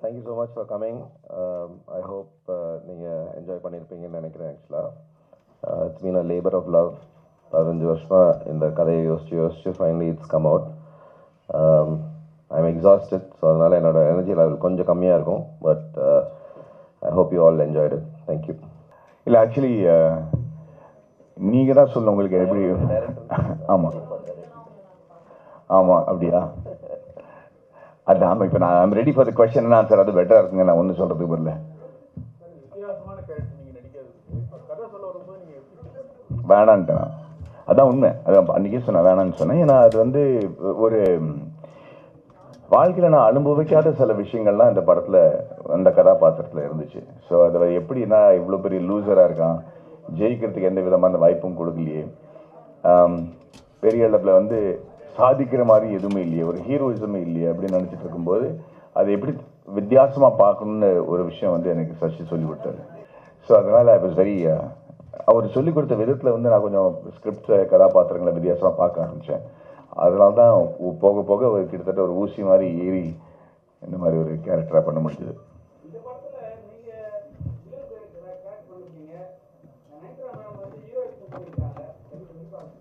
Thank you so much for coming I hope நீங்கள் enjoy பண்ணியிருப்பீங்கன்னு நினைக்கிறேன் ஆக்சுவலாக it's mean a labour of love பதினஞ்சு வருஷமாக இந்த கதையை யோசிச்சு யோசிச்சு finally it's come out I am exhausted so அதனால் என்னோட எனர்ஜி லெவல் கொஞ்சம் கம்மியாக இருக்கும் but I hope you all enjoyed thank you இல்லை ஆக்சுவலி நீங்கள் தான் சொல்லணும் உங்களுக்கு எப்படி ஆமாம் ஆமாம் அப்படியா? அது ஆமாம் இப்போ நான் I'm ready for the question answer அது பெட்டராக இருக்குங்க. நான் ஒன்றும் சொல்கிறதுக்கு எப்படி வேணான்ட்டேன். அதான் உண்மை. அதான் அன்றைக்கே சொன்னேன் வேணான்னு சொன்னேன். ஏன்னா அது வந்து ஒரு வாழ்க்கையில் நான் அனுபவிக்காத சில விஷயங்கள்லாம் இந்த படத்தில் அந்த கதாபாத்திரத்தில் இருந்துச்சு. ஸோ அதை எப்படின்னா இவ்வளோ பெரிய லூசராக இருக்கான். ஜெயிக்கிறதுக்கு எந்த விதமான வாய்ப்பும் கொடுக்கலையே. பெரிய அளவில் வந்து சாதிக்கிற மாதிரி எதுவுமே இல்லையே ஒரு ஹீரோயிசமே இல்லையே அப்படின்னு நினச்சிட்டு இருக்கும்போது அதை எப்படி வித்தியாசமாக பார்க்கணுன்னு ஒரு விஷயம் வந்து எனக்கு சசி சொல்லி கொடுத்தாரு. ஸோ அதனால் ஐ வாஸ் வெரி அவர் சொல்லி கொடுத்த விதத்தில் வந்து நான் கொஞ்சம் ஸ்கிரிப்ட் கதாபாத்திரங்களை வித்தியாசமாக பார்க்க ஆரம்பித்தேன் அதனால தான் போக போக ஒரு கிட்டத்தட்ட ஒரு ஊசி மாதிரி ஏறி இந்த மாதிரி ஒரு கேரக்டராக பண்ண முடிஞ்சது இந்த படத்துல நீங்க வில்லன் கேரக்டர் பண்ணிருக்கீங்க நயன்தாரா மேம் வந்து ஹீரோயின் பண்ணிருக்காங்க எப்படி பண்ணிருப்பாங்க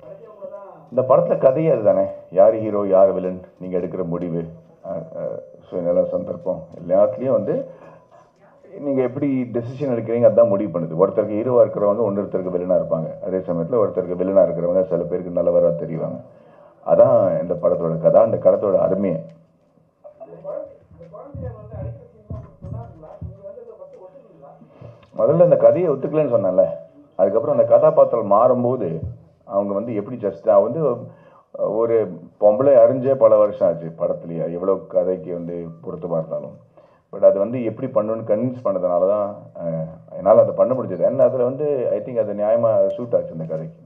கடைசியா கூட தான் இந்த படத்தில் கதையே அதுதானே? யார் ஹீரோ யார் வில்லன் நீங்கள் எடுக்கிற முடிவு. சுயநல சந்தர்ப்பம். எல்லாத்துலேயும் வந்து நீங்கள் எப்படி டெசிஷன் எடுக்கிறீங்க அதான் முடிவு பண்ணுது. ஒருத்தருக்கு ஹீரோவாக இருக்கிறவங்க ஒருத்தருக்கு வில்லனாக இருப்பாங்க. அதே சமயத்தில் ஒருத்தருக்கு வில்லனாக இருக்கிறவங்க சில பேருக்கு நல்லவராக தெரிவாங்க. அதான் இந்த படத்தோட கதை அந்த கடத்தோட அருமையை முதல்ல அந்த கதையை ஒத்துக்கலன்னு சொன்னேன்ல. அதுக்கப்புறம் அந்த கதாபாத்திரம் மாறும்போது அவங்க வந்து எப்படி ஜஸ்ட் வந்து ஒரு பொம்பளை அறிஞ்சே பல வருஷம் ஆச்சு படத்துலையே. எவ்வளோ கதைக்கு வந்து பொருத்தமாக இருந்தாலும். பட் அது வந்து எப்படி பண்ணணும்னு கன்வின்ஸ் பண்ணதுனால தான் என்னால் அதை பண்ண முடிஞ்சது. ஏன்னா அதில் வந்து ஐ திங்க் அது நியாயமாக சூட் ஆச்சு அந்த கதைக்கு.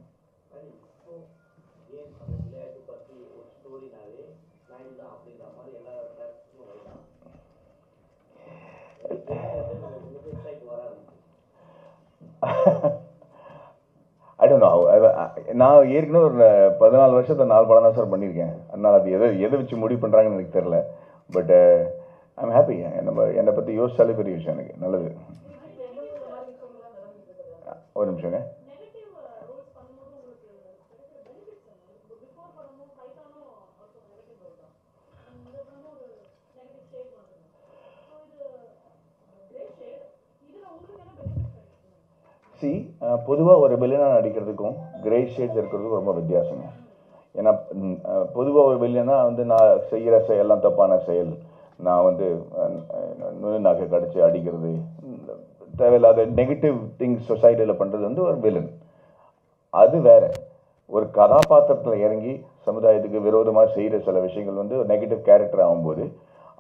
ஐ டோன்ட் நோ நான் ஏற்கனவே ஒரு பதினாலு வருஷத்தை நாலு படம் தான் சார் பண்ணியிருக்கேன். அதனால் அது எதை எதை வச்சு முடிவு பண்ணுறாங்கன்னு எனக்கு தெரில பட் ஐம் ஹாப்பி நம்ம என்னை பற்றி யோசிச்சாலே பெரிய விஷயம் எனக்கு. நல்லது. ஒரு நிமிஷங்க. பொதுவாக ஒரு வில்லனாக நடிக்கிறதுக்கும் கிரே ஷேட்ஸ் இருக்கிறதுக்கும் ரொம்ப வித்தியாசங்க. ஏன்னா பொதுவாக ஒரு வில்லனா வந்து நான் செய்கிற செயல்லாம் தப்பான செயல் நான் வந்து நுழு நகை கடிச்சு அடிக்கிறது தேவையில்லாத நெகட்டிவ் திங்ஸ் சொசைட்டியில் பண்ணுறது வந்து ஒரு வில்லன் அது வேற. ஒரு கதாபாத்திரத்தில் இறங்கி சமுதாயத்துக்கு விரோதமாக செய்கிற சில விஷயங்கள் வந்து ஒரு நெகட்டிவ் கேரக்டர் ஆகும்போது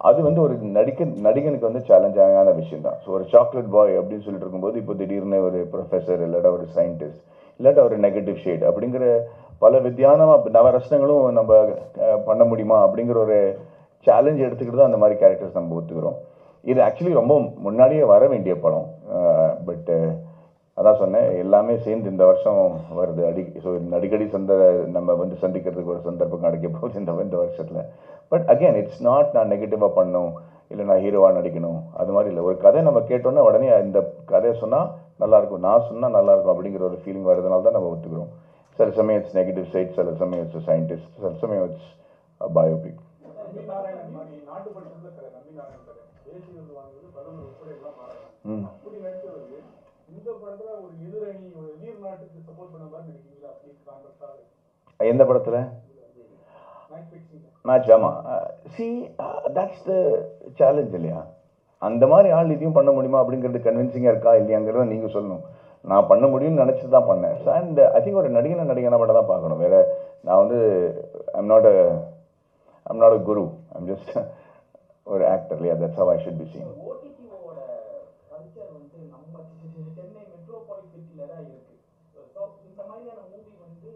அது வந்து ஒரு நடிக்க நடிகனுக்கு வந்து சேலஞ்சான விஷயம் தான் ஸோ ஒரு சாக்லேட் பாய் அப்படின்னு சொல்லிட்டு இருக்கும்போது இப்போ திடீர்னு ஒரு ப்ரொஃபஸர் இல்லாட்டா ஒரு சயின்டிஸ்ட் இல்லாட்டா ஒரு நெகட்டிவ் ஷேட் அப்படிங்கிற பல வித்தியானமாக நவரசனங்களும் நம்ம பண்ண முடியுமா அப்படிங்கிற ஒரு சேலஞ்ச் எடுத்துக்கிட்டு தான் அந்த மாதிரி கேரக்டர்ஸ் நம்ம ஒத்துக்கிறோம். இது ஆக்சுவலி ரொம்ப முன்னாடியே வர வேண்டிய படம். பட்டு அதான் சொன்னேன் எல்லாமே சேர்ந்து இந்த வருஷம் வருது. அடி ஸோ அடிக்கடி சந்த நம்ம வந்து சந்திக்கிறதுக்கு ஒரு சந்தர்ப்பம் கிடைக்க போகுது இந்த இந்த வருஷத்தில். பட் அகைன் இட்ஸ் நாட் நான் நெகட்டிவாக பண்ணணும் இல்லை நான் ஹீரோவாக நடிக்கணும் அது மாதிரி இல்லை. ஒரு கதை நம்ம கேட்டோன்னே உடனே இந்த கதையை சொன்னால் நல்லாயிருக்கும் நான் சொன்னால் நல்லாயிருக்கும் அப்படிங்கிற ஒரு ஃபீலிங் வரதுனால தான் நம்ம ஒத்துக்கிறோம். சில சமயம் இட்ஸ் நெகட்டிவ் சைட் சில சமயம் இட்ஸ் சயின்டிஸ்ட் சில சமயம் இட்ஸ் பயோபிக் நம்பி ஒரு எதிரணி ஒரு எதிர் நாட்டுக்கு சப்போர்ட் பண்ண மாதிரி நடிக்கிறீங்களா அப்படி காங்கிரஸாக எந்த படத்தில்? மேட்ச் ஆமாம் சி தட்ஸ் த சேலஞ்ச் இல்லையா? அந்த மாதிரி ஆள் இதையும் பண்ண முடியுமா அப்படிங்கிறது கன்வின்சிங்காக இருக்கா இல்லையாங்கிறத நீங்கள் சொல்லணும். நான் பண்ண முடியும்னு நினச்சி தான் பண்ணேன் அண்ட் ஐ திங்க் ஒரு நடிகனை நடிகனை மட்டும் தான் பார்க்கணும். வேற நான் வந்து I'm not I'm not a guru I'm just ஒரு ஆக்டர் இல்லையா? That's how I should be seen ஓடிடிஓட culture வந்து நம்ம சென்னை மெட்ரோபாலிஸ் சிட்டில தான் இருக்கு ஸோ இந்த மாதிரியான மூவி வந்து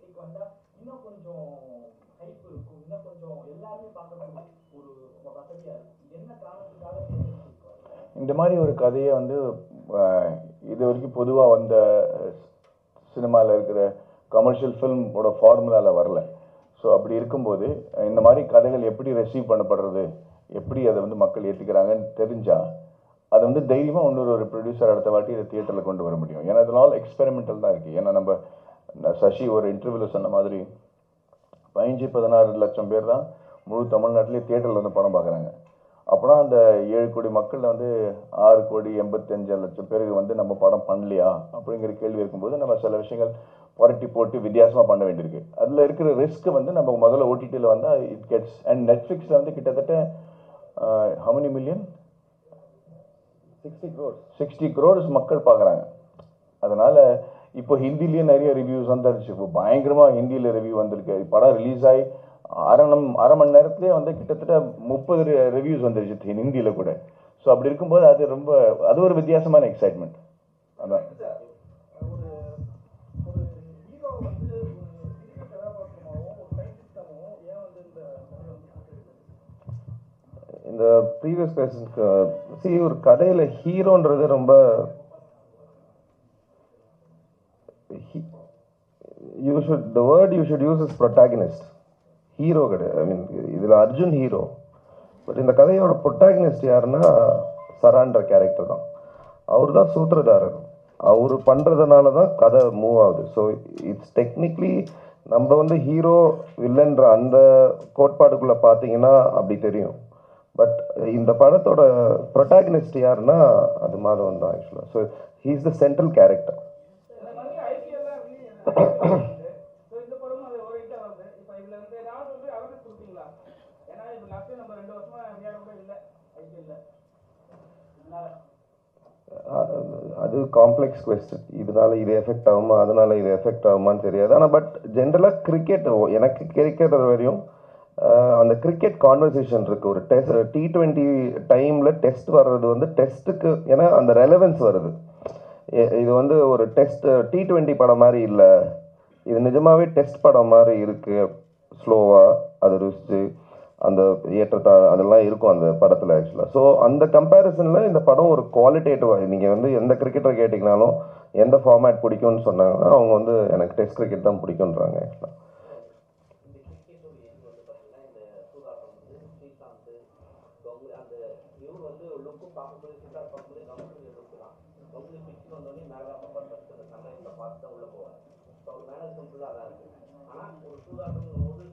தேட்டரிட்டிக்கு வந்தா இன்னும் கொஞ்சம் ஹைப் இருக்கும். இன்னும் கொஞ்சம் எல்லாருமே பார்க்கறதுக்கு ஒரு வசதியா இருக்கும். என்ன காரணத்துக்காக இந்த மாதிரி ஒரு கதையை வந்து இது வரைக்கும் பொதுவாக வந்த சினிமாவில் இருக்கிற கமர்ஷியல் ஃபில்மோட ஃபார்முலாவில் வரல. ஸோ அப்படி இருக்கும்போது இந்த மாதிரி கதைகள் எப்படி ரெசீவ் பண்ணப்படுறது? எப்படி அதை வந்து மக்கள் ஏற்றுக்கிறாங்கன்னு தெரிஞ்சால் அது வந்து தைரியமாக இன்னொரு ஒரு ப்ரொடியூசர் அடுத்த வாட்டி இதை தியேட்டரில் கொண்டு வர முடியும். ஏன்னா இதனால் எக்ஸ்பெரிமெண்டல் தான் இருக்குது ஏன்னா நம்ம சசி ஒரு இன்டர்வியூவில் சொன்ன மாதிரி பதினஞ்சு பதினாறு லட்சம் பேர் தான் முழு தமிழ்நாட்டிலே தியேட்டரில் வந்து படம் பார்க்குறாங்க. அப்போனா அந்த ஏழு கோடி மக்களில் வந்து ஆறு கோடி எண்பத்தஞ்சு லட்சம் பேருக்கு வந்து நம்ம படம் பண்ணலையா? அப்படிங்கிற கேள்வி இருக்கும்போது நம்ம சில விஷயங்கள் புரட்டி போட்டு வித்தியாசமாக பண்ண வேண்டியிருக்கு. அதில் இருக்கிற ரிஸ்க் வந்து நம்ம முதல்ல ஓடிடியில் வந்தால் இட் கெட்ஸ் அண்ட் நெட்ஃப்ளிக்ஸில் வந்து கிட்டத்தட்ட how many million sixty crores sixty crores மக்கள் பார்க்குறாங்க. அதனால இப்போ ஹிந்திலேயே நிறைய ரிவ்யூஸ் வந்துருச்சு. இப்போ பயங்கரமாக ஹிந்தியில் ரிவ்யூ வந்திருக்கு. படம் ரிலீஸ் ஆகி அரை நம் அரை மணி நேரத்துலேயே வந்து கிட்டத்தட்ட முப்பது ரிவ்யூஸ் வந்துருச்சு ஹிந்தியில் கூட. ஸோ அப்படி இருக்கும்போது அது ரொம்ப அது ஒரு வித்தியாசமான எக்ஸைட்மெண்ட் அதான். இந்த ப்ரீவியஸ் கொஸ்டின்க்கு சி ஒரு கதையில் ஹீரோன்றது ரொம்ப you should the word you should use is protagonist hero கிடையாது ஐ மீன் இதில் அர்ஜுன் ஹீரோ பட் இந்த கதையோட ப்ரொட்டாகனிஸ்ட் யாருன்னா சரான்ற கேரக்டர் தான். அவர் தான் சூத்திரதாரர். அவர் பண்ணுறதுனால தான் கதை மூவ் ஆகுது. ஸோ இட்ஸ் டெக்னிக்லி நம்ம வந்து ஹீரோ வில்லன்ற அந்த கோட்பாடுக்குள்ளே பார்த்தீங்கன்னா அப்படி தெரியும். பட் இந்த படத்தோட ப்ரொட்டாகனிஸ்ட் யாருன்னா அது மாதவன் தான் ஆக்சுவலாக so he is the central character அது காம்ப்ளெக்ஸ் கொஸ்டின் இதனால. இது எஃபெக்ட் ஆகுமா? அதனால இது எஃபெக்ட் ஆகுமான்னு தெரியாது. ஆனால் பட் ஜென்ரலாக கிரிக்கெட் எனக்கு கிரிக்கெட் வரையும் அந்த கிரிக்கெட் கான்வர்சேஷன் இருக்கு. ஒரு டெஸ்ட் டி ட்வெண்ட்டி டைமில் டெஸ்ட் வர்றது வந்து டெஸ்ட்டுக்கு ஏன்னா அந்த ரெலவென்ஸ் வருது. இது வந்து ஒரு டெஸ்ட் டி ட்வெண்ட்டி படம் மாதிரி இல்லை. இது நிஜமாகவே டெஸ்ட் படம் மாதிரி இருக்குது ஸ்லோவாக அது ருசிச்சு அந்த ஏற்றத்தா அதெல்லாம் இருக்கும் அந்த படத்தில் ஆக்சுவலாக ஸோ அந்த கம்பேரிசனில் இந்த படம் ஒரு குவாலிட்டேட்டிவாக நீங்கள் வந்து எந்த கிரிக்கெட்டர் கேட்டிங்கனாலும் எந்த ஃபார்மேட் பிடிக்கும்னு சொன்னாங்கன்னா அவங்க வந்து எனக்கு டெஸ்ட் கிரிக்கெட் தான் பிடிக்குன்றாங்க ஆக்சுவலாக இந்த கிரிக்கெட்டோட இது வந்து பார்த்தீங்கன்னா இந்த சூதாட்டம் வந்து ஸ்ரீகாந்த் கங்குலி அந்த இவர் வந்து லுக்கும் பார்க்கும்போது சித்தார்த் பார்க்கும்போது கங்குலி லுக்கு தான் கங்குலி பார்த்து தான் உள்ளே போவார் ஸோ அவர் மேனேஜ்மெண்ட் ஃபுல்லாக ஆனால் ஒரு சூதாட்டம் போது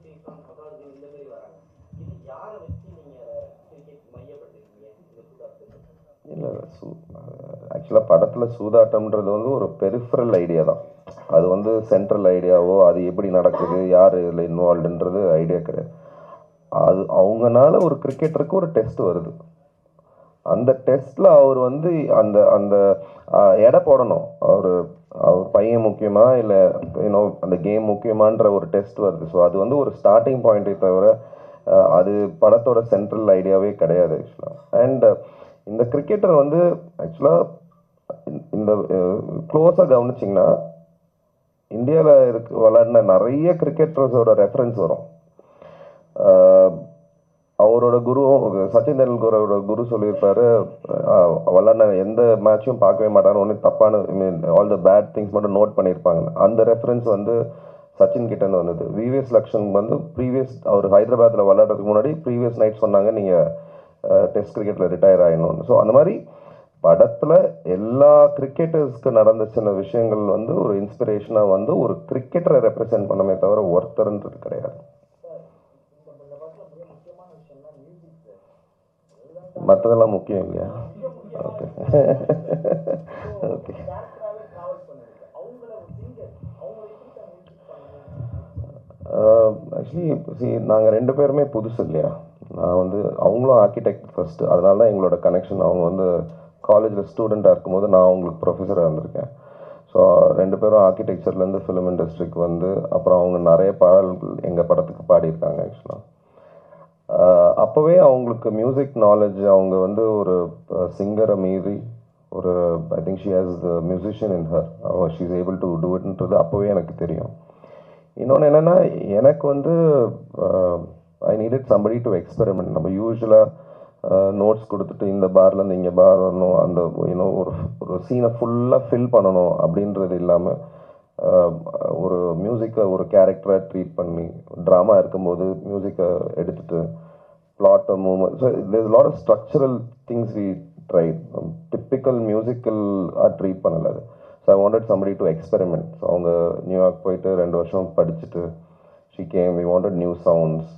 பத்தாவது இந்த மாதிரி வராங்க இது யாரை வச்சு நீங்கள் கிரிக்கெட் மையப்பட்டிருக்கீங்க இந்த சூதாட்டத்துக்கு இல்லை சூ ஆக்சுவலாக படத்தில் சூதாட்டம்ன்றது வந்து ஒரு பெரிஃபரல் ஐடியா தான். அது வந்து சென்ட்ரல் ஐடியாவோ அது எப்படி நடக்குது யார் இதில் இன்வால்வ்டுன்றது ஐடியா கிடையாது. அது அவங்கனால ஒரு கிரிக்கெட்டருக்கு ஒரு டெஸ்ட் வருது. அந்த டெஸ்ட்டில் அவர் வந்து அந்த அந்த எடை போடணும். அவர் அவர் பையன் முக்கியமா இல்லை யூனோ அந்த கேம் முக்கியமான்ற ஒரு டெஸ்ட் வருது. ஸோ அது வந்து ஒரு ஸ்டார்டிங் பாயிண்ட்டை தவிர அது படத்தோட சென்ட்ரல் ஐடியாவே கிடையாது ஆக்சுவலாக அண்ட் இந்த கிரிக்கெட்டர் வந்து ஆக்சுவலாக இந்த க்ளோஸாக கவனிச்சிங்கன்னா இந்தியாவில் இருக்கு விளாடின நிறைய கிரிக்கெட்டர்ஸோட ரெஃபரன்ஸ் வரும். அவரோட குரு சச்சின் தெண்டுல்கரோட குரு சொல்லியிருப்பாரு ஆஹ் எந்த மேட்சும் பார்க்கவே மாட்டாங்கன்னு ஒன்றும் தப்பான I mean all the bad things மட்டும் நோட் பண்ணியிருப்பாங்க அந்த ரெஃபரன்ஸ் வந்து சச்சின் கிட்டேருந்து வந்தது. விவிஎஸ் லக்ஷன் வந்து ப்ரீவியஸ் அவர் ஹைதராபாத்தில் விளையாடுறதுக்கு முன்னாடி ப்ரீவியஸ் நைட் சொன்னாங்க நீங்கள் டெஸ்ட் கிரிக்கெட்டில் ரிட்டையர் ஆகணும்னு ஸோ அந்த மாதிரி படத்தில் எல்லா கிரிக்கெட்டர்ஸ்க்கு நடந்த சின்ன விஷயங்கள் வந்து ஒரு இன்ஸ்பிரேஷனாக வந்து ஒரு கிரிக்கெட்டரை ரெப்ரசென்ட் பண்ணமே தவிர ஒருத்தர்ன்றது கிடையாது. மற்றதெல்லாம் முக்கியம் இல்லையா? ஓகே ஓகே ஆக்சுவலி சி நாங்கள் ரெண்டு பேருமே புதுசு இல்லையா? நான் வந்து அவங்களும் ஆர்கிடெக்ட் ஃபஸ்ட்டு அதனால தான் எங்களோட கனெக்ஷன் அவங்க வந்து காலேஜில் ஸ்டூடெண்ட்டாக இருக்கும்போது நான் அவங்களுக்கு ப்ரொஃபஸராக இருந்திருக்கேன். ஸோ ரெண்டு பேரும் ஆர்கிடெக்சர்லேருந்து ஃபிலிம் இண்டஸ்ட்ரிக்கு வந்து அப்புறம் அவங்க நிறைய பாடல்கள் எங்கள் படத்துக்கு பாடியிருக்காங்க ஆக்சுவலாக அப்போவே அவங்களுக்கு மியூசிக் நாலேஜ் அவங்க வந்து ஒரு சிங்கரை மீறி ஒரு I think she has the musician in her she is able to do இட்ன்றது அப்போவே எனக்கு தெரியும். இன்னொன்று என்னென்னா எனக்கு வந்து I needed somebody to experiment நம்ம யூஸ்வலாக நோட்ஸ் கொடுத்துட்டு இந்த பார்லேருந்து இங்கே பார் வரணும் அந்த இன்னும் ஒரு ஒரு சீனை ஃபுல்லாக ஃபில் பண்ணணும் அப்படின்றது இல்லாமல் ஒரு மியூசிக்கை ஒரு கேரக்டராக ட்ரீட் பண்ணி ட்ராமா இருக்கும்போது மியூசிக்கை எடுத்துகிட்டு plot moment so So lot a lot things structural try typical tried. Um, பண்ணல அது. So I wanted somebody to experiment so அவங்க நியூயார்க் போயிட்டு ரெண்டு வருஷம் படிச்சுட்டு she came we wanted new sounds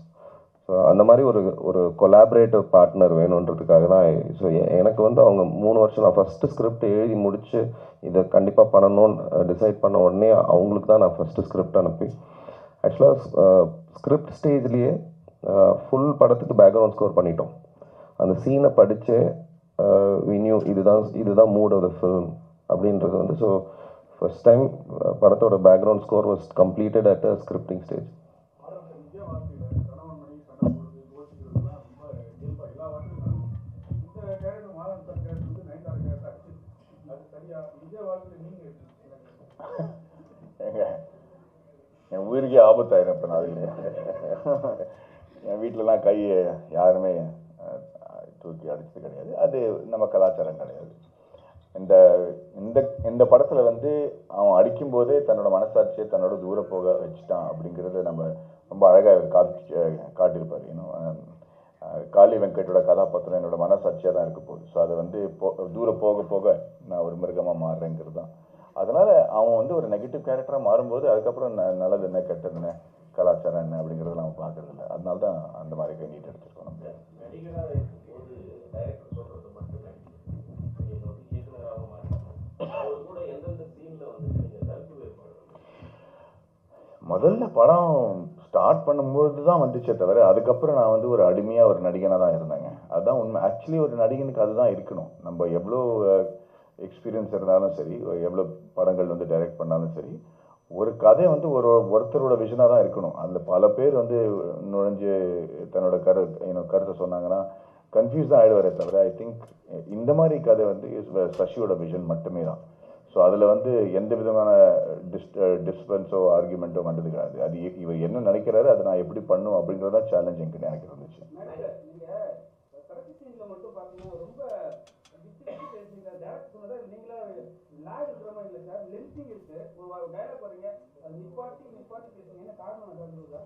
அந்த மாதிரி ஒரு ஒரு கொலாபரேட்டிவ் பார்ட்னர் வேணுன்றதுக்காக தான் ஸோ எனக்கு வந்து அவங்க மூணு வருஷம் நான் ஃபஸ்ட்டு ஸ்கிரிப்ட் எழுதி முடித்து இதை கண்டிப்பாக பண்ணணும்னு டிசைட் பண்ண உடனே அவங்களுக்கு தான் நான் ஃபஸ்ட்டு ஸ்கிரிப்ட் அனுப்பி. ஆக்சுவலாக ஸ்கிரிப்ட் ஸ்டேஜ்லேயே ஃபுல் படத்துக்கு பேக்ரவுண்ட் ஸ்கோர் பண்ணிட்டோம். அந்த சீனை படித்து வினியூ இதுதான் இதுதான் மூட் ஆஃப் த ஃபிலிம் அப்படின்றது வந்து ஸோ ஃபர்ஸ்ட் டைம் படத்தோட background score was completed at a scripting stage என் உயிருக்கே ஆபத்தாயிரும் இப்போ நான் அதுல என் வீட்டிலலாம் கையை யாருமே தூக்கி அடிச்சது கிடையாது. அது நம்ம கலாச்சாரம் கிடையாது. இந்த இந்த இந்த படத்தில் வந்து அவன் அடிக்கும்போதே தன்னோட மனசாட்சியை தன்னோட தூர போக வச்சுட்டான் அப்படிங்கிறத நம்ம ரொம்ப அழகாக காட்டி காட்டியிருப்பார். இன்னும் காளி வெங்கட்டோட கதாபாத்திரம் என்னோட மனசாட்சியாக தான் இருக்க போகுது. ஸோ அதை வந்து போ தூர போக போக நான் ஒரு மிருகமாக மாறுறேங்கிறது தான் அதனால அவன் வந்து ஒரு நெகட்டிவ் கேரக்டராக மாறும்போது அதுக்கப்புறம் ந- நல்லது என்ன கெட்டது என்ன கலாச்சாரம் என்ன அப்படிங்கிறத நம்ம பார்க்கறது இல்லை அதனால தான் அந்த மாதிரி கை நீட் எடுத்துருக்கோம் நம்ம. முதல்ல படம் ஸ்டார்ட் பண்ணும்போது தான் வந்துச்சே தவிர அதுக்கப்புறம் நான் வந்து ஒரு அடிமையாக ஒரு நடிகனாக தான் இருந்தேங்க. அதுதான் உண்மை. ஆக்சுவலி ஒரு நடிகனுக்கு அதுதான் இருக்கணும். நம்ம எவ்வளோ எக்ஸ்பீரியன்ஸ் இருந்தாலும் சரி எவ்வளோ படங்கள் வந்து டைரக்ட் பண்ணாலும் சரி ஒரு கதை வந்து ஒரு ஒருத்தரோட விஷனாக தான் இருக்கணும். அதில் பல பேர் வந்து நுழைஞ்சு தன்னோட கரு என்னோட கருத்தை சொன்னாங்கன்னா கன்ஃபியூஸ் தான் ஆயிடுவாரே தவிர ஐ திங்க் இந்த மாதிரி கதை வந்து is சசியோட விஷன் மட்டுமே தான். ஸோ அதில் வந்து எந்த விதமான டிஸ் டிஸ்பென்ஸோ ஆர்குமெண்ட்டோ வந்தது கிடையாது. அது இவர் என்ன நினைக்கிறாரு அதை நான் எப்படி பண்ணும் அப்படிங்கிறதான் சேலஞ்ச் எனக்கு எனக்கு இருந்துச்சு நீங்க கடைசி சீன்ல மட்டும் பாத்தீங்கன்னா ரொம்ப விட்டு விட்டு பேசுறீங்க டேரக்ட் சொன்னதா நீங்களா லேக் இருக்கிற மாதிரி இல்ல சார். லென்த்திங் இருக்கு. ஒரு டைலாக் பாருங்க. அது நிப்பாட்டி நிப்பாட்டி பேசுறீங்க என்ன காரணம் அது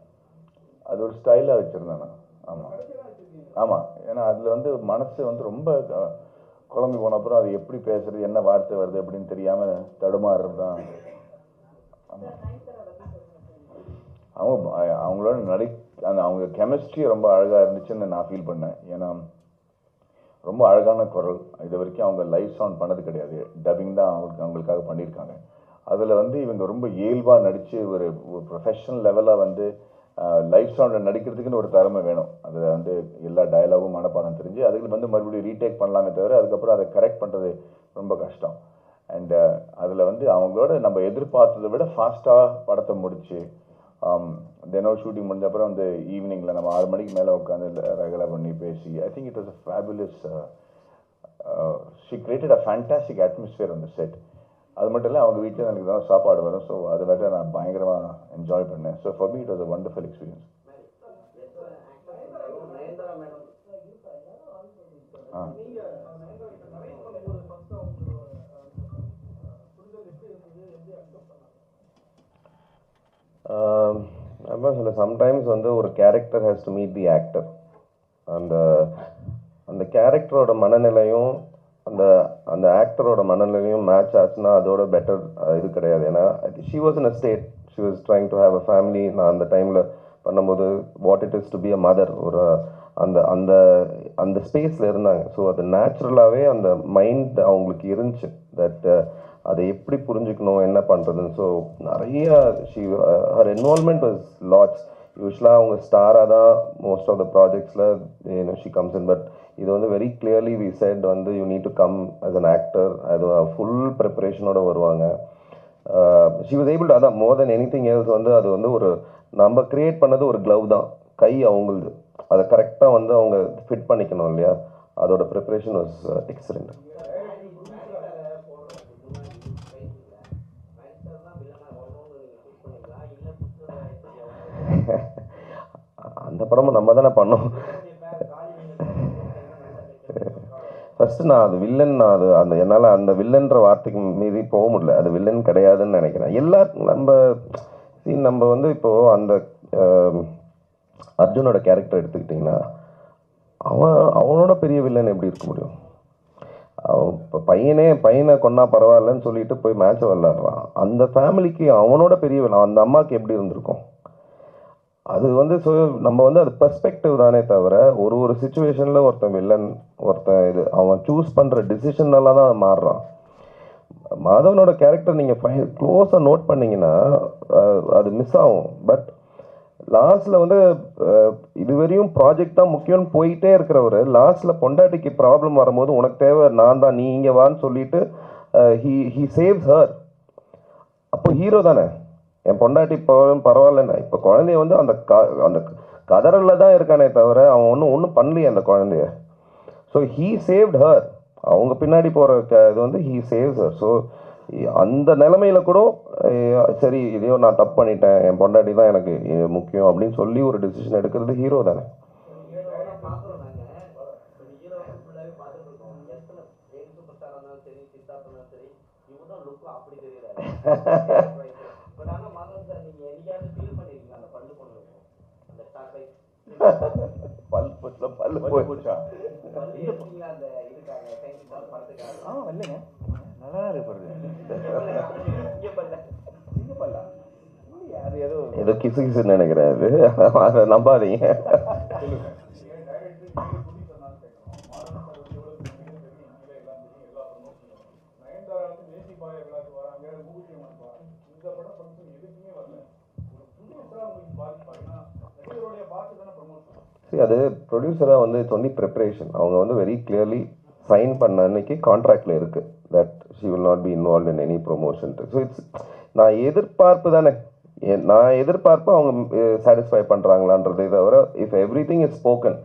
அது ஒரு ஸ்டைலாக வச்சுருந்தேன் நான். ஆமாம் ஆமாம் ஏன்னா அதில் வந்து மனசு வந்து ரொம்ப குழம்பி போன அப்புறம் அது எப்படி பேசுறது என்ன வார்த்தை வருது அப்படின்னு தெரியாமல் தடுமாறுறது தான். ஆமாம் அவங்க அவங்களோட நடி அந்த அவங்க கெமிஸ்ட்ரி ரொம்ப அழகாக இருந்துச்சுன்னு நான் ஃபீல் பண்ணேன். ஏன்னா ரொம்ப அழகான குரல். இது வரைக்கும் அவங்க லைவ் சவுண்ட் பண்ணது கிடையாது. டப்பிங் தான் அவங்களுக்கு அவங்களுக்காக பண்ணியிருக்காங்க. அதில் வந்து இவங்க ரொம்ப இயல்பாக நடித்து ஒரு ப்ரொஃபஷனல் லெவலாக வந்து லைவ் சவுண்டில் நடிக்கிறதுக்குன்னு ஒரு திறமை வேணும். அது வந்து எல்லா டயலாகும் மனப்பாடம் தெரிஞ்சு அதுக்கு வந்து மறுபடியும் ரீடேக் பண்ணலாமே தவிர அதுக்கப்புறம் அதை கரெக்ட் பண்ணுறது ரொம்ப கஷ்டம். அண்டு அதில் வந்து அவங்களோட நம்ம எதிர்பார்த்ததை விட ஃபாஸ்ட்டாக படத்தை முடித்து தினம் ஷூட்டிங் முடிஞ்ச அப்புறம் வந்து ஈவினிங்கில் நம்ம ஆறு மணிக்கு மேலே உட்காந்து ரெகுலர் பண்ணி பேசி I think it was a fabulous she created a fantastic atmosphere அந்த செட் அது மட்டும் இல்லை அவங்க வீட்டில் எனக்கு தான் சாப்பாடு வரும். ஸோ அது வேற நான் பயங்கரமாக என்ஜாய் பண்ணேன். So for me it was a wonderful experience ah. அதான் சொல்ல சம்டைம்ஸ் வந்து ஒரு character has to meet the actor அந்த அந்த கேரக்டரோட மனநிலையும் அந்த அந்த ஆக்டரோட மனநிலையும் மேட்ச் ஆச்சுன்னா அதோட பெட்டர் இது கிடையாது. ஏன்னா she was in a state she was trying to have a family நான் அந்த டைமில் பண்ணும்போது what it is to be a mother ஒரு அந்த அந்த அந்த ஸ்பேஸில் இருந்தாங்க. ஸோ அது நேச்சுரலாகவே அந்த மைண்ட் அவங்களுக்கு இருந்துச்சு. தட் அதை எப்படி புரிஞ்சுக்கணும் என்ன பண்ணுறதுன்னு ஸோ நிறைய she her involvement was lots யூஸ்வலாக அவங்க ஸ்டாராக தான் most of the ப்ராஜெக்ட்ஸில் you know she comes in but இது வந்து வெரி கிளியர்லி வி செட் வந்து you need to come as an actor அது ஃபுல் ப்ரிப்பரேஷனோட வருவாங்க. ஷி வாஸ் ஏபிள் அதான் more than anything else வந்து அது வந்து ஒரு நம்ம கிரியேட் பண்ணது ஒரு க்ளவ் தான். கை அவங்களுது. அதை கரெக்டாக வந்து அவங்க ஃபிட் பண்ணிக்கணும் இல்லையா? அதோட ப்ரிப்பரேஷன் வாஸ் எக்ஸலண்ட் அந்த படமும் நம்ம தானே பண்ணோம். ஃபஸ்ட்டு நான் அது வில்லன் நான் அது அந்த என்னால் அந்த வில்லன்ற வார்த்தைக்கு மீறி போக முடியல. அது வில்லன் கிடையாதுன்னு நினைக்கிறேன். எல்லா நம்ம நம்ம வந்து இப்போது அந்த அர்ஜுனோட கேரக்டர் எடுத்துக்கிட்டிங்கன்னா அவன் அவனோட பெரிய வில்லன் எப்படி இருக்க முடியும்? அவன் இப்போ பையனே பையனை கொண்டா பரவாயில்லன்னு சொல்லிட்டு போய் மேட்ச்சை விளாட்றான் அந்த ஃபேமிலிக்கு அவனோட பெரிய வில்லன் அந்த அம்மாவுக்கு எப்படி இருந்திருக்கும்? அது வந்து so நம்ம வந்து அது பெர்ஸ்பெக்டிவ் தானே தவிர ஒரு ஒரு சுச்சுவேஷனில் ஒருத்தன் வில்லன் ஒருத்தன் இது அவன் சூஸ் பண்ணுற டிசிஷனால தான் அவன் மாறுறான். மாதவனோட கேரக்டர் நீங்கள் ஃபை க்ளோஸாக நோட் பண்ணிங்கன்னா அது மிஸ் ஆகும். பட் லாஸ்ட்டில் வந்து இதுவரையும் ப்ராஜெக்ட் தான் முக்கியம்னு போயிட்டே இருக்கிறவர் லாஸ்ட்டில் பொண்டாட்டிக்கு ப்ராப்ளம் வரும்போது உனக்கு தேவை நான் தான் நீ இங்கே வான்னு சொல்லிட்டு ஹீ ஹீ சேவ்ஸ் ஹர் அப்போ ஹீரோ தானே? என் பொண்டாட்டி இப்போ பரவாயில்லண்ணா. இப்போ குழந்தைய வந்து அந்த க அந்த கதறில் தான் இருக்கானே தவிர அவன் ஒன்றும் ஒன்றும் பண்ணலையே அந்த குழந்தைய. ஸோ ஹீ சேவ்ட் ஹர் அவங்க பின்னாடி போகிற க இது வந்து ஹீ சேவ்ஸ் ஹர் ஸோ அந்த நிலமையில கூட சரி இதையோ நான் தப்பு பண்ணிட்டேன். என் பொண்டாட்டி தான் எனக்கு முக்கியம் அப்படின்னு சொல்லி ஒரு டிசிஷன் எடுக்கிறது ஹீரோ தானே. ஹீரோவை பார்க்குறோம் நாங்கள் இப்போ ஹீரோவை ஃபுல்லாகவே பார்த்துட்டு இருக்கோம் எத்தனை ஏழு சூப்பர் ஸ்டாராக இருந்தாலும் சரி சித்தார்த் இருந்தாலும் சரி இவங்க தான் லுக்கில் அப்படி தெரியல பட் ஆனால் மாதவன் சார் நீங்கள் என்னைக்காவது ஃபீல் பண்ணியிருக்கீங்க அந்த பல்லு பொண்ணு அந்த ஸ்டார்ட் வைஸ் பல் போச்சுல, பல் பல்லு போச்சு. போச்சா? ஆ இல்லைங்க. நல்லா தான் இருக்கு அது ஏதோ கிசு கிசுன்னு நினைக்கிறேன் அதை நம்பாதீங்க நயன்தாரா வந்து தேசி பாய விழாக்கு வராங்க மூகுத்தி அம்மன் வராங்க இந்த படம் ஃபங்க்ஷன் எதுக்குமே வரல ஒரு ப்ரொடியூசரா உங்களுக்கு பாதிப்பா ஏன்னா நடிகருடைய பாட்டு தானே ப்ரமோஷன் See, அது ப்ரொடியூசராக வந்து இட்ஸ் ஒன்லி ப்ரிப்பரேஷன் அவங்க வந்து வெரி கிளியர்லி சைன் பண்ண அன்னைக்கு கான்ட்ராக்டில் இருக்குது that she will not be involve in any promotion so it's நான் எதிர்பார்ப்பு தானே. என் நான் எதிர்பார்ப்பு அவங்க சாட்டிஸ்ஃபை பண்ணுறாங்களான்றதே தவிர if everything is spoken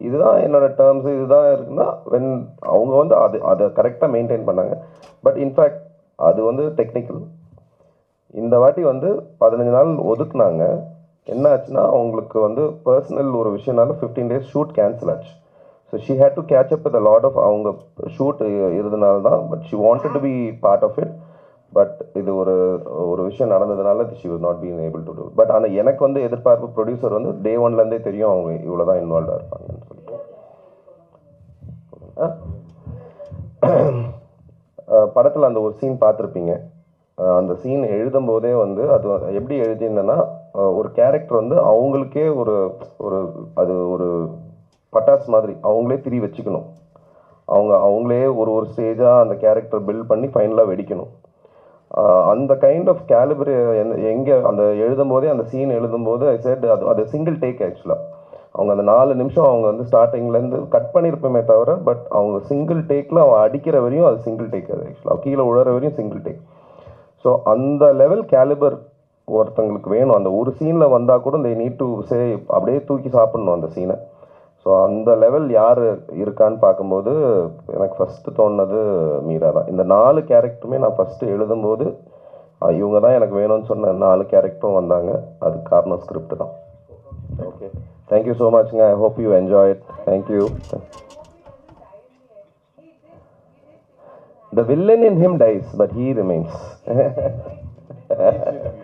இதுதான் என்னோட டேர்ம்ஸ் இதுதான் இருக்குன்னா வென் அவங்க வந்து அது அதை கரெக்டாக மெயின்டைன் பண்ணாங்க. பட் இன்ஃபேக்ட் அது வந்து டெக்னிக்கல் இந்த வாட்டி வந்து பதினஞ்சு நாள் ஒதுக்குனாங்க. என்ன ஆச்சுன்னா அவங்களுக்கு வந்து பர்சனல் ஒரு விஷயம்னால ஃபிஃப்டீன் டேஸ் ஷூட் கேன்சல் ஆச்சு. So she had to catch up with lot of அவங்க ஷூட் இருந்தனால தான் but she wanted to be part of it but இது ஒரு ஒரு விஷயம் நடந்ததுனால she will not been able to do but ஆனால் எனக்கு வந்து எதிர்பார்ப்பு ப்ரொடியூசர் வந்து டே ஒன்லேருந்தே தெரியும் அவங்க இவ்வளோ தான் இன்வால்வாக இருப்பாங்கன்னு சொல்லிட்டு. படத்தில் அந்த ஒரு சீன் பார்த்துருப்பீங்க. அந்த சீன் எழுதும் போதே வந்து அது எப்படி எழுதியிருந்தேன்னா ஒரு கேரக்டர் வந்து அவங்களுக்கே ஒரு ஒரு அது ஒரு பட்டாஸ் மாதிரி. அவங்களே திரி வச்சுக்கணும். அவங்க அவங்களே ஒரு ஒரு ஸ்டேஜாக அந்த கேரக்டர் பில்ட் பண்ணி ஃபைனலாக வெடிக்கணும். அந்த கைண்ட் ஆஃப் கேலிபர் எங்கே அந்த எழுதும் போதே அந்த சீன் எழுதும்போது ஐ செட் அது அது சிங்கிள் டேக் ஆக்சுவலாக அவங்க அந்த நாலு நிமிஷம் அவங்க வந்து ஸ்டார்டிங்லேருந்து கட் பண்ணியிருப்போமே தவிர பட் அவங்க சிங்கிள் டேக்கில் அவன் அடிக்கிற வரையும் அது சிங்கிள் டேக் அது ஆக்சுவலாக கீழே உழற வரையும் சிங்கிள் டேக் ஸோ அந்த லெவல் கேலிபர் ஒருத்தங்களுக்கு வேணும். அந்த ஒரு சீனில் வந்தால் கூட இந்த நீட் டு சே அப்படியே தூக்கி சாப்பிடணும் அந்த சீனை ஸோ அந்த லெவல் யார் இருக்கான்னு பார்க்கும்போது எனக்கு ஃபஸ்ட்டு தோணுனது மீரா தான். இந்த நாலு கேரக்டருமே நான் ஃபஸ்ட்டு எழுதும்போது இவங்க தான் எனக்கு வேணும்னு சொன்ன நாலு கேரக்டரும் வந்தாங்க. அது காரணம் ஸ்கிரிப்ட் தான். Okay thank you so மச்ங்க I hope you enjoy it thank you The villain in him dies, but he remains.